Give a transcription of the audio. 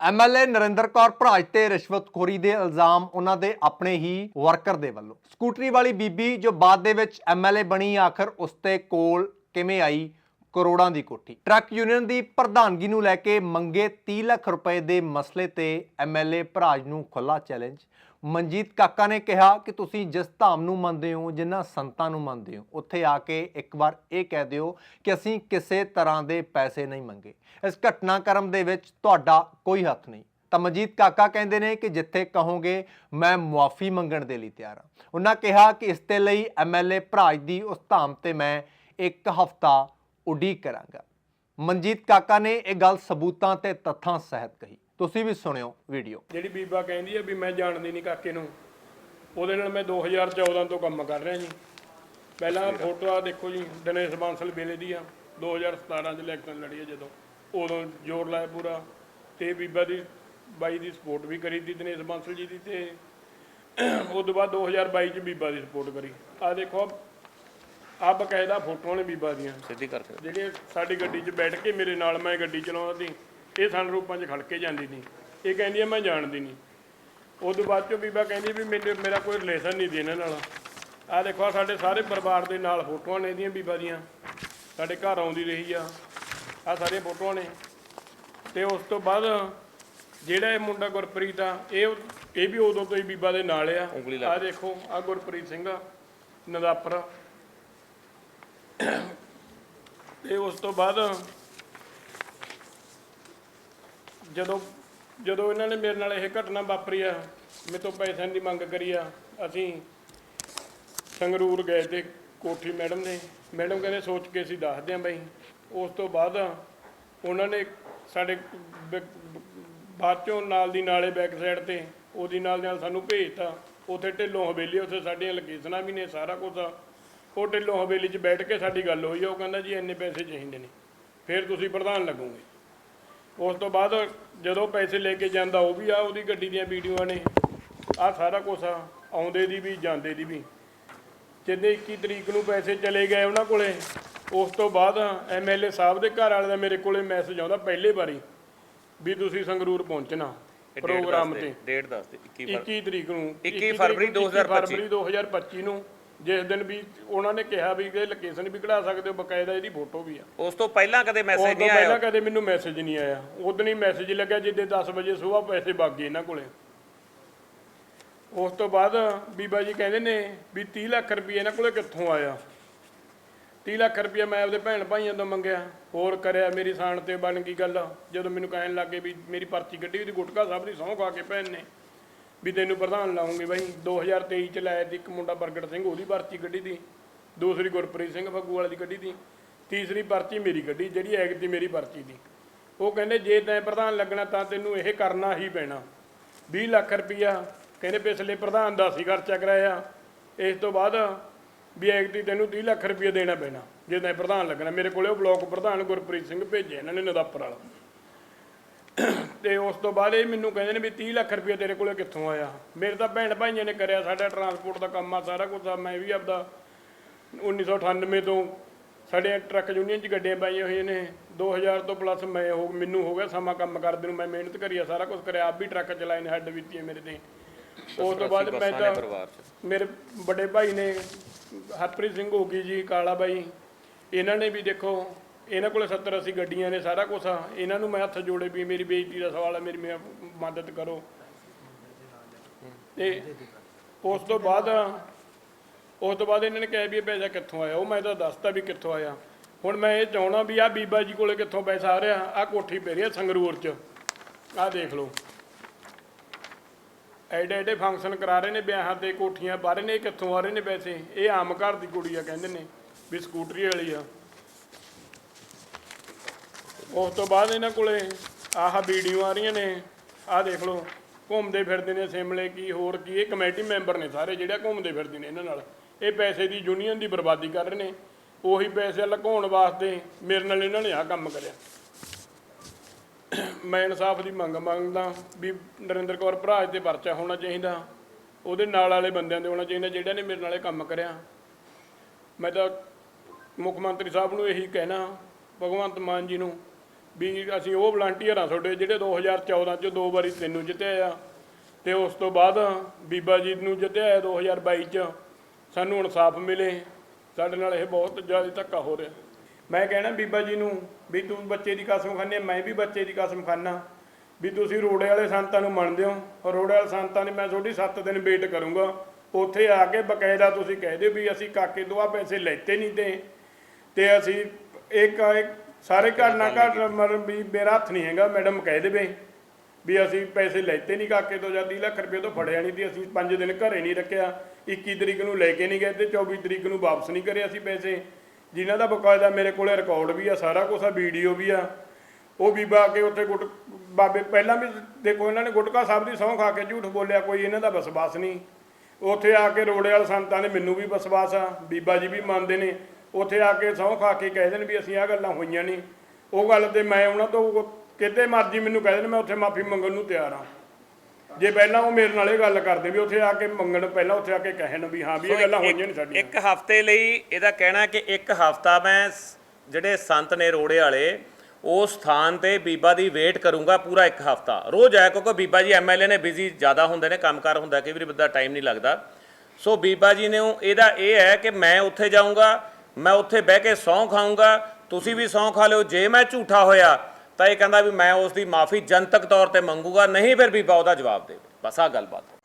MLA Narendra Kaur Bharaj ਤੇ ਰਿਸ਼ਵਤਖੋਰੀ ਦੇ ਇਲਜ਼ਾਮ ਉਹਨਾਂ ਦੇ ਆਪਣੇ ਹੀ ਵਰਕਰ ਦੇ ਵੱਲੋਂ। ਸਕੂਟਰੀ ਵਾਲੀ ਬੀਬੀ ਜੋ ਬਾਅਦ ਦੇ ਵਿੱਚ ਐਮਐਲਏ ਬਣੀ, ਆਖਰ ਉਸ ਤੇ ਕੋਲ ਕਿਵੇਂ ਆਈ? ਕਰੋੜਾਂ ਦੀ ਕੋਠੀ। ਟਰੱਕ ਯੂਨੀਅਨ ਦੀ ਪ੍ਰਧਾਨਗੀ ਨੂੰ ਲੈ ਕੇ ਮੰਗੇ 30 ਲੱਖ ਰੁਪਏ ਦੇ ਮਸਲੇ ਤੇ ਐਮਐਲਏ ਭਰਾਜ ਨੂੰ ਖੁੱਲਾ ਚੈਲੰਜ। ਮਨਜੀਤ ਕਾਕਾ ਨੇ ਕਿਹਾ ਕਿ ਤੁਸੀਂ ਜਿਸ ਧਾਮ ਨੂੰ ਮੰਨਦੇ ਹੋ, ਜਿਨ੍ਹਾਂ ਸੰਤਾਂ ਨੂੰ ਮੰਨਦੇ ਹੋ, ਉੱਥੇ ਆ ਕੇ ਇੱਕ ਵਾਰ ਇਹ ਕਹਿ ਦਿਓ ਕਿ ਅਸੀਂ ਕਿਸੇ ਤਰ੍ਹਾਂ ਦੇ ਪੈਸੇ ਨਹੀਂ ਮੰਗੇ। ਇਸ ਘਟਨਾਕ੍ਰਮ ਦੇ ਵਿੱਚ ਤੁਹਾਡਾ ਕੋਈ ਹੱਥ ਨਹੀਂ। ਤਾਂ ਮਨਜੀਤ ਕਾਕਾ ਕਹਿੰਦੇ ਨੇ ਕਿ ਜਿੱਥੇ ਕਹੋਗੇ, ਮੈਂ ਮੁਆਫੀ ਮੰਗਣ ਦੇ ਲਈ ਤਿਆਰ ਹਾਂ। ਉਹਨਾਂ ਕਿਹਾ ਕਿ ਇਸ ਦੇ ਲਈ ਐਮਐਲਏ ਭਰਾਜ ਦੀ ਉਸ ਧਾਮ ਤੇ ਮੈਂ ਇੱਕ ਹਫ਼ਤਾ ਉਡੀਕ ਕਰਾਂਗਾ। ਮਨਜੀਤ ਕਾਕਾ ਨੇ ਇਹ ਗੱਲ ਸਬੂਤਾਂ ਤੇ ਤੱਥਾਂ ਸਹਿਤ ਕਹੀ। ਤੁਸੀਂ ਵੀ ਸੁਣਿਓ ਵੀਡੀਓ। ਜਿਹੜੀ ਬੀਬਾ ਕਹਿੰਦੀ ਹੈ ਵੀ ਮੈਂ ਜਾਣਦੀ ਨਹੀਂ ਕਾਕੇ ਨੂੰ ਉਹਦੇ ਨਾਲ ਮੈਂ 2014 ਤੋਂ ਕੰਮ ਕਰ ਰਿਹਾ ਜੀ। ਪਹਿਲਾਂ ਫੋਟੋ ਆ ਦੇਖੋ ਜੀ ਦਿਨੇਸ਼ ਬਾਂਸਲ ਵੇਲੇ ਦੀ ਆ। 2017 ਚ ਇਲੈਕਸ਼ਨ ਲੜੀ ਹੈ ਜਦੋਂ। ਉਦੋਂ ਜ਼ੋਰ ਲਾਇਆ ਪੂਰਾ। ਤੇ ਬੀਬਾ ਦੀ ਬਾਈ ਦੀ ਸਪੋਰਟ ਵੀ ਕਰੀ ਤੀ ਦਿਨੇਸ਼ ਬਾਂਸਲ ਜੀ ਦੀ ਤੇ ਉਸ ਤੋਂ ਬਾਅਦ 2022 ਚ ਬੀਬਾ ਦੀ ਸਪੋਰਟ ਕਰੀ। ਆ ਦੇਖੋ ਆ ਬਕਾਇਦਾ ਫੋਟੋਆਂ ਨੇ ਬੀਬਾ ਦੀਆਂ। ਸਿੱਧੀ ਕਰਕੇ ਜਿਹੜੇ ਸਾਡੀ ਗੱਡੀ 'ਚ ਬੈਠ ਕੇ ਮੇਰੇ ਨਾਲ ਮੈਂ ਗੱਡੀ ਚਲਾਉਂਦਾ ਸੀ ਇਹ ਸੰਰੂਪਾਂ 'ਚ ਖੜ ਕੇ ਜਾਂਦੀ ਸੀ। ਇਹ ਕਹਿੰਦੀ ਆ ਮੈਂ ਜਾਣਦੀ ਨਹੀਂ। ਉਦੋਂ ਬਾਅਦ ਚੋਂ ਬੀਬਾ ਕਹਿੰਦੀ ਵੀ ਮੈਨੂੰ ਮੇਰਾ ਕੋਈ ਰਿਲੇਸ਼ਨ ਨਹੀਂ ਦੀ ਇਹਨਾਂ ਨਾਲ। ਆਹ ਦੇਖੋ ਆਹ ਸਾਡੇ ਸਾਰੇ ਪਰਿਵਾਰ ਦੇ ਨਾਲ ਫੋਟੋਆਂ ਨੇ ਇਹਦੀਆਂ ਬੀਬਾ ਦੀਆਂ। ਸਾਡੇ ਘਰ ਆਉਂਦੀ ਰਹੀ ਆ। ਆਹ ਸਾਰੀਆਂ ਫੋਟੋਆਂ ਨੇ। ਤੇ ਉਸ ਤੋਂ ਬਾਅਦ ਜਿਹੜਾ ਇਹ ਮੁੰਡਾ ਗੁਰਪ੍ਰੀਤ ਆ ਇਹ ਇਹ ਵੀ ਉਦੋਂ ਤੋਂ ਹੀ ਬੀਬਾ ਦੇ ਨਾਲ ਆ। ਉਂਗਲੀ ਲਾ ਆਹ ਦੇਖੋ ਆਹ ਗੁਰਪ੍ਰੀਤ ਸਿੰਘ ਆ ਨਦਾਪਰ। ਤੇ ਉਸ ਤੋਂ ਬਾਅਦ ਜਦੋਂ ਜਦੋਂ ਇਹਨਾਂ ਨੇ ਮੇਰੇ ਨਾਲ ਇਹ ਘਟਨਾ ਵਾਪਰੀ ਆ ਮੇਰੇ ਤੋਂ ਪੈਸਿਆਂ ਦੀ ਮੰਗ ਕਰੀ ਆ, ਅਸੀਂ ਸੰਗਰੂਰ ਗਏ ਤੇ ਕੋਠੀ ਮੈਡਮ ਨੇ, ਮੈਡਮ ਕਹਿੰਦੇ ਸੋਚ ਕੇ ਅਸੀਂ ਦੱਸਦੇ ਆਂ ਬਈ। ਉਸ ਤੋਂ ਬਾਅਦ ਉਹਨਾਂ ਨੇ ਸਾਡੇ ਬਾਅਦ ਚੋਂ ਨਾਲ ਦੀ ਨਾਲੇ ਬੈਕ ਸਾਈਡ ਤੇ ਉਹਦੀ ਨਾਲ ਨਾਲ ਸਾਨੂੰ ਭੇਜਤਾ। ਉੱਥੇ ਢਿੱਲੋਂ ਹਵੇਲੀ ਉੱਥੇ ਸਾਡੀਆਂ ਲੋਕੇਸ਼ਨਾਂ ਵੀ ਨੇ ਸਾਰਾ ਕੁਝ ਆ। ਉਹ ਢਿੱਲੋਂ ਹਵੇਲੀ 'ਚ ਬੈਠ ਕੇ ਸਾਡੀ ਗੱਲ ਹੋਈ ਉਹ ਕਹਿੰਦਾ ਜੀ ਇੰਨੇ ਪੈਸੇ ਚਾਹੀਦੇ ਨੇ। ਫਿਰ ਤੁਸੀਂ ਪ੍ਰਧਾਨ ਲੱਗੋਗੇ। ਉਸ ਤੋਂ ਬਾਅਦ ਜਦੋਂ ਪੈਸੇ ਲੈ ਕੇ ਜਾਂਦਾ ਉਹ ਵੀ ਆ ਉਹਦੀ ਗੱਡੀ ਦੀਆਂ ਵੀਡੀਓਆਂ ਨੇ। ਆ ਸਾਰਾ ਕੁਝ ਆ ਆਉਂਦੇ ਦੀ ਵੀ ਜਾਂਦੇ ਦੀ ਵੀ। ਜਿੱਦੇ 21 ਤਰੀਕ ਨੂੰ ਪੈਸੇ ਚਲੇ ਗਏ ਉਹਨਾਂ ਕੋਲੇ ਉਸ ਤੋਂ ਬਾਅਦ ਐਮਐਲਏ ਸਾਹਿਬ ਦੇ ਘਰ ਵਾਲੇ ਦਾ ਮੇਰੇ ਕੋਲੇ ਮੈਸੇਜ ਆਉਂਦਾ ਪਹਿਲੇ ਵਾਰੀ ਵੀ ਤੁਸੀਂ ਸੰਗਰੂਰ ਪਹੁੰਚਣਾ ਪ੍ਰੋਗਰਾਮ ਤੇ। ਡੇਟ ਦੱਸ ਦੇ 21 ਫਰਵਰੀ 21 ਤਰੀਕ ਨੂੰ 21 ਫਰਵਰੀ 2025 ਫਰਵਰੀ 2025 ਨੂੰ ਜਿਸ ਦਿਨ ਵੀ ਉਹਨਾਂ ਨੇ ਕਿਹਾ ਵੀ ਇਹ ਲੋਕੇਸ਼ਨ ਵੀ ਕਢਾ ਸਕਦੇ ਹੋ ਬਕਾਇਦਾ ਇਹਦੀ ਫੋਟੋ ਵੀ ਆ। ਉਸ ਤੋਂ ਪਹਿਲਾਂ ਕਦੇ ਮੈਸੇਜ ਤੋਂ ਨਹੀਂ ਪਹਿਲਾਂ ਆਇਆ ਕਦੇ ਮੈਨੂੰ ਮੈਸੇਜ ਨਹੀਂ ਆਇਆ। ਉਦੋਂ ਹੀ ਮੈਸੇਜ ਲੱਗਿਆ ਜਿੱਦੇ 10 ਵਜੇ ਸਵੇਰ ਪੈਸੇ ਵਗ ਗਏ ਇਹਨਾਂ ਕੋਲੇ। ਉਸ ਤੋਂ ਬਾਅਦ ਬੀਬਾ ਜੀ ਕਹਿੰਦੇ ਨੇ ਵੀ 30 ਲੱਖ ਰੁਪਏ ਇਹਨਾਂ ਕੋਲੇ ਕਿੱਥੋਂ ਆਇਆ? 30 ਲੱਖ ਰੁਪਏ ਮੈਂ ਆਪਦੇ ਭੈਣ ਭਾਈਆਂ ਤੋਂ ਮੰਗਿਆ। ਹੋਰ ਕਰਿਆ ਮੇਰੀ ਸਾਨ ਤੇ ਬਣ ਗਈ ਗੱਲ। ਜਦੋਂ ਮੈਨੂੰ ਕਹਿਣ ਲੱਗੇ ਵੀ ਮੇਰੀ ਪਰਚੀ ਕੱਢੀ ਉਹਦੀ ਗੁਟਕਾ ਸਾਹਿਬ ਦੀ ਸਹੁੰ ਖਾ ਕੇ ਭੈਣ ਨੇ। ਵੀ ਤੈਨੂੰ ਪ੍ਰਧਾਨ ਲਾਉਂਗੇ ਬਾਈ। 2023 ਚ ਲਾਇਆ ਸੀ ਇੱਕ ਮੁੰਡਾ ਪ੍ਰਗਟ ਸਿੰਘ, ਉਹਦੀ ਪਰਚੀ ਕੱਢੀ ਦੀ ਦੂਸਰੀ ਗੁਰਪ੍ਰੀਤ ਸਿੰਘ ਫੱਗੂ ਵਾਲੇ ਦੀ ਕੱਢੀ ਦੀ ਤੀਸਰੀ ਪਰਚੀ ਮੇਰੀ ਕੱਢੀ, ਜਿਹੜੀ ਐਗ ਦੀ ਮੇਰੀ ਪਰਚੀ ਦੀ। ਉਹ ਕਹਿੰਦੇ, ਜੇ ਤੈਂ ਪ੍ਰਧਾਨ ਲੱਗਣਾ ਤਾਂ ਤੈਨੂੰ ਇਹ ਕਰਨਾ ਹੀ ਪੈਣਾ। 20 ਲੱਖ ਰੁਪਈਆ। ਕਹਿੰਦੇ, ਪਿਛਲੇ ਪ੍ਰਧਾਨ ਦਾ ਸੀ ਖਰਚਾ ਕਰਾਇਆ। ਇਸ ਤੋਂ ਬਾਅਦ ਵੀ ਐਗਤੀ ਤੈਨੂੰ 30 ਲੱਖ ਰੁਪਈਆ ਦੇਣਾ ਪੈਣਾ, ਜੇ ਤੈਂ ਪ੍ਰਧਾਨ ਲੱਗਣਾ। ਮੇਰੇ ਕੋਲੇ ਉਹ ਬਲਾਕ ਪ੍ਰਧਾਨ ਗੁਰਪ੍ਰੀਤ ਸਿੰਘ ਭੇਜਿਆ, ਇਹਨਾਂ ਨੇ ਨਦਾਪਰ ਵਾਲਾ। ਤੇ ਉਸ ਤੋਂ ਬਾਅਦ ਇਹ ਮੈਨੂੰ ਕਹਿੰਦੇ ਨੇ ਵੀ 30 ਲੱਖ ਰੁਪਏ ਤੇਰੇ ਕੋਲੇ ਕਿੱਥੋਂ ਆਇਆ? ਮੇਰੇ ਤਾਂ ਭੈਣ ਭਾਈਆਂ ਨੇ ਕਰਿਆ ਸਾਡਾ ਟਰਾਂਸਪੋਰਟ ਦਾ ਕੰਮ ਆ ਸਾਰਾ ਕੁਝ ਆ ਮੈਂ ਵੀ ਆਪਦਾ 1998 ਤੋਂ ਸਾਡੇ ਟਰੱਕ ਯੂਨੀਅਨ 'ਚ ਗੱਡੀਆਂ ਪਾਈਆਂ ਹੋਈਆਂ ਨੇ। 2000 ਤੋਂ ਪਲੱਸ ਮੈਂ ਹੋ ਮੈਨੂੰ ਹੋ ਗਿਆ ਸਮਾਂ ਕੰਮ ਕਰਦੇ ਨੂੰ ਮੈਂ ਮਿਹਨਤ ਕਰੀ ਆ ਸਾਰਾ ਕੁਝ ਕਰਿਆ ਆਪ ਵੀ ਟਰੱਕ ਚਲਾਏ ਨੇ ਹੱਡ ਬੀਤੀ ਹੈ ਮੇਰੇ ਤੇ। ਉਸ ਤੋਂ ਬਾਅਦ ਮੈਂ ਤਾਂ ਮੇਰੇ ਵੱਡੇ ਭਾਈ ਨੇ ਹਰਪ੍ਰੀਤ ਸਿੰਘ ਹੋ ਗਈ ਜੀ ਕਾਲਾ ਬਾਈ। ਇਹਨਾਂ ਨੇ ਵੀ ਦੇਖੋ ਇਹਨਾਂ ਕੋਲੇ 70 80 ਗੱਡੀਆਂ ਨੇ, ਸਾਰਾ ਕੁਝ ਆ। ਇਹਨਾਂ ਨੂੰ ਮੈਂ ਹੱਥ ਜੋੜੇ ਵੀ ਮੇਰੀ ਬੇਇੱਜ਼ਤੀ ਦਾ ਸਵਾਲ ਹੈ ਮੇਰੀ ਮੈਂ ਮਦਦ ਕਰੋ। ਤੇ ਉਸ ਤੋਂ ਬਾਅਦ, ਉਸ ਤੋਂ ਬਾਅਦ ਇਹਨਾਂ ਨੇ ਕਿਹਾ ਵੀ ਇਹ ਪੈਸਾ ਕਿੱਥੋਂ ਆਇਆ? ਉਹ ਮੈਂ ਤਾਂ ਦੱਸਤਾ ਵੀ ਕਿੱਥੋਂ ਆਇਆ। ਹੁਣ ਮੈਂ ਇਹ ਚਾਹਣਾ ਵੀ ਆ ਬੀਬਾ ਜੀ ਕੋਲੇ ਕਿੱਥੋਂ ਪੈਸਾ ਆ ਰਿਹਾ? ਆ ਕੋਠੀ ਪੈ ਰਹੀ ਆ ਸੰਗਰੂਰ 'ਚ। ਆ ਦੇਖ ਲਓ। ਐਡੇ ਐਡੇ ਫੰਕਸ਼ਨ ਕਰਾ ਰਹੇ ਨੇ ਵਿਆਹਾਂ ਤੇ, ਕੋਠੀਆਂ ਪਾ ਨੇ ਕਿੱਥੋਂ ਆ ਰਹੇ ਨੇ ਪੈਸੇ? ਇਹ ਆਮ ਘਰ ਦੀ ਕੁੜੀ ਆ, ਕਹਿੰਦੇ ਨੇ, ਵੀ ਸਕੂਟਰੀ ਵਾਲੀ ਆ। ਉਸ ਤੋਂ ਬਾਅਦ ਇਹਨਾਂ ਕੋਲੇ ਆਹ ਵੀਡੀਓ ਆ ਰਹੀਆਂ ਨੇ। ਆਹ ਦੇਖ ਲਓ, ਘੁੰਮਦੇ ਫਿਰਦੇ ਨੇ ਸਿਮਲੇ ਕੀ, ਹੋਰ ਕੀ, ਇਹ ਕਮੇਟੀ ਮੈਂਬਰ ਨੇ ਸਾਰੇ ਜਿਹੜੇ ਘੁੰਮਦੇ ਫਿਰਦੇ ਨੇ ਇਹਨਾਂ ਨਾਲ। ਇਹ ਪੈਸੇ ਦੀ ਯੂਨੀਅਨ ਦੀ ਬਰਬਾਦੀ ਕਰ ਰਹੇ ਨੇ। ਉਹੀ ਪੈਸੇ ਲੁਕਾਉਣ ਵਾਸਤੇ ਮੇਰੇ ਨਾਲ ਇਹਨਾਂ ਨੇ ਆਹ ਕੰਮ ਕਰਿਆ। ਮੈਂ ਇਨਸਾਫ ਦੀ ਮੰਗ ਮੰਗਦਾ ਵੀ ਨਰਿੰਦਰ ਕੌਰ ਭਰਾਜ ਤੇ ਪਰਚਾ ਹੋਣਾ ਚਾਹੀਦਾ। ਉਹਦੇ ਨਾਲ ਵਾਲੇ ਬੰਦਿਆਂ ਦੇ ਹੋਣਾ ਚਾਹੀਦਾ ਜਿਹੜਾ ਨੇ ਮੇਰੇ ਨਾਲ ਇਹ ਕੰਮ ਕਰਿਆ। ਮੈਂ ਤਾਂ ਮੁੱਖ ਮੰਤਰੀ ਸਾਹਿਬ ਨੂੰ ਇਹੀ ਕਹਿਣਾ, ਭਗਵੰਤ ਮਾਨ ਜੀ ਨੂੰ ਵੀ ਅਸੀਂ ਉਹ ਵਲੰਟੀਅਰ ਆ ਤੁਹਾਡੇ ਜਿਹੜੇ 2014 ਚ ਦੋ ਵਾਰੀ ਤੈਨੂੰ ਜਿੱਤਿਆ ਆ। ਤੇ ਉਸ ਤੋਂ ਬਾਅਦ ਬੀਬਾ ਜੀ ਨੂੰ ਜਿੱਤਿਆ ਆ 2022 ਚ। ਸਾਨੂੰ ਇਨਸਾਫ ਮਿਲੇ। ਸਾਡੇ ਨਾਲ ਇਹ ਬਹੁਤ ਜ਼ਿਆਦਾ ਧੱਕਾ ਹੋ ਰਿਹਾ। ਮੈਂ ਕਹਿਣਾ ਬੀਬਾ ਜੀ ਨੂੰ ਵੀ ਤੂੰ ਬੱਚੇ ਦੀ ਕਸਮ ਖਾਂਦੇ ਮੈਂ ਵੀ ਬੱਚੇ ਦੀ ਕਸਮ ਖਾਨਾ ਵੀ ਤੁਸੀਂ ਰੋੜੇ ਵਾਲੇ ਸੰਤਾਂ ਨੂੰ ਮੰਨਦੇ ਹੋ। ਰੋੜੇ ਵਾਲੇ ਸੰਤਾਂ ਦੀ ਮੈਂ ਤੁਹਾਡੀ 7 ਦਿਨ ਵੇਟ ਕਰੂੰਗਾ। ਉੱਥੇ ਆ ਕੇ ਬਕਾਇਦਾ ਤੁਸੀਂ ਕਹਿ ਦਿਓ ਵੀ ਅਸੀਂ ਕਾਕੇ ਤੋਂ ਆ ਪੈਸੇ ਲੈਤੇ ਨਹੀਂ ਤੇ ਤੇ ਅਸੀਂ ਇੱਕ ਇੱਕ ਸਾਰੇ ਘਰ ਨਾ ਘਰ ਮਤਲਬ ਵੀ ਮੇਰਾ ਹੱਥ ਨਹੀਂ ਹੈਗਾ, ਮੈਡਮ ਕਹਿ ਦੇਵੇ ਵੀ ਅਸੀਂ ਪੈਸੇ ਲੈਤੇ ਨਹੀਂ ਕਾਕੇ ਤੋਂ ਜਾਂ 30 ਲੱਖ ਰੁਪਏ ਤੋਂ ਫੜਿਆ ਨਹੀਂ ਤੇ ਅਸੀਂ 5 ਦਿਨ ਘਰੇ ਨਹੀਂ ਰੱਖਿਆ 21 ਤਰੀਕ ਨੂੰ ਲੈ ਕੇ ਨਹੀਂ ਗਏ ਤੇ 24 ਤਰੀਕ ਨੂੰ ਵਾਪਸ ਨਹੀਂ ਕਰੇ ਅਸੀਂ ਪੈਸੇ। ਜਿਨ੍ਹਾਂ ਦਾ ਬਕਾਇਦਾ ਮੇਰੇ ਕੋਲੇ ਰਿਕਾਰਡ ਵੀ ਆ, ਸਾਰਾ ਕੁਝ ਆ ਵੀਡੀਓ ਵੀ ਆ, ਉਹ ਬੀਬਾ ਆ ਕੇ ਉੱਥੇ ਗੁਟ, ਬਾਬੇ ਪਹਿਲਾਂ ਵੀ ਦੇਖੋ ਇਹਨਾਂ ਨੇ ਗੁਟਕਾ ਸਾਹਿਬ ਦੀ ਸਹੁੰ ਖਾ ਕੇ ਝੂਠ ਬੋਲਿਆ, ਕੋਈ ਇਹਨਾਂ ਦਾ ਵਿਸ਼ਵਾਸ ਨਹੀਂ। ਉੱਥੇ ਆ ਕੇ ਰੋੜੇ ਵਾਲੇ ਸੰਤਾਂ ਨੇ ਮੈਨੂੰ ਵੀ ਵਿਸ਼ਵਾਸ ਆ, ਬੀਬਾ ਜੀ ਵੀ ਮੰਨਦੇ ਨੇ। ਉੱਥੇ ਆ ਕੇ ਸਹੁੰ ਖਾ ਕੇ ਕਹਿ ਦੇਣ ਵੀ ਅਸੀਂ ਆਹ ਗੱਲਾਂ ਹੋਈਆਂ ਨਹੀਂ। ਉਹ ਗੱਲ ਤੇ ਮੈਂ ਉਹਨਾਂ ਤੋਂ ਕਿਤੇ ਮਰਜ਼ੀ ਮੈਨੂੰ ਕਹਿ ਦੇਣ ਮੈਂ ਉੱਥੇ ਮਾਫੀ ਮੰਗਣ ਨੂੰ ਤਿਆਰ ਆ ਜੇ ਪਹਿਲਾਂ ਉਹ ਮੇਰੇ ਨਾਲ ਇਹ ਗੱਲ ਕਰਦੇ ਵੀ ਉੱਥੇ ਆ ਕੇ ਮੰਗਣ ਪਹਿਲਾਂ ਉੱਥੇ ਆ ਕੇ ਕਹਿਣ ਵੀ ਹਾਂ ਵੀ ਇਹ ਗੱਲਾਂ ਹੋਈਆਂ ਨਹੀਂ ਸਾਡੀਆਂ। ਇੱਕ ਹਫ਼ਤੇ ਲਈ ਇਹਦਾ ਕਹਿਣਾ ਕਿ ਇੱਕ ਹਫਤਾ ਮੈਂ ਸ- ਜਿਹੜੇ ਸੰਤ ਨੇ ਰੋੜੇ ਵਾਲੇ ਉਸ ਸਥਾਨ ਤੇ ਬੀਬਾ ਦੀ ਵੇਟ ਕਰੂੰਗਾ ਪੂਰਾ ਇੱਕ ਹਫਤਾ। ਰੋਜ਼ ਆਇਆ ਕਿਉਂਕਿ ਬੀਬਾ ਜੀ ਐਮਐਲਏ ਨੇ ਬਿਜ਼ੀ ਜ਼ਿਆਦਾ ਹੁੰਦੇ ਨੇ ਕੰਮਕਾਰ ਹੁੰਦਾ ਕਈ ਵਾਰੀ ਬੰਦਾ ਟਾਈਮ ਨਹੀਂ ਲੱਗਦਾ। ਸੋ ਬੀਬਾ ਜੀ ਨੇ ਉਹ- ਇਹਦਾ ਇਹ ਹੈ ਕਿ ਮੈਂ ਉੱਥੇ ਜਾਊਂਗਾ ਮੈਂ ਉੱਥੇ ਬਹਿ ਕੇ ਸਹੁੰ ਖਾਊਂਗਾ, ਤੁਸੀਂ ਵੀ ਸਹੁੰ ਖਾ ਲਿਓ, ਜੇ ਮੈਂ ਝੂਠਾ ਹੋਇਆ, ਤਾਂ ਇਹ ਕਹਿੰਦਾ ਵੀ ਮੈਂ ਉਸ ਦੀ ਮਾਫੀ ਜਨਤਕ ਤੌਰ ਤੇ ਮੰਗੂਗਾ, ਨਹੀਂ ਫਿਰ ਬੀਬਾ ਉਹਦਾ ਜਵਾਬ ਦੇਵੇ ਬਸ ਆ ਗੱਲਬਾਤ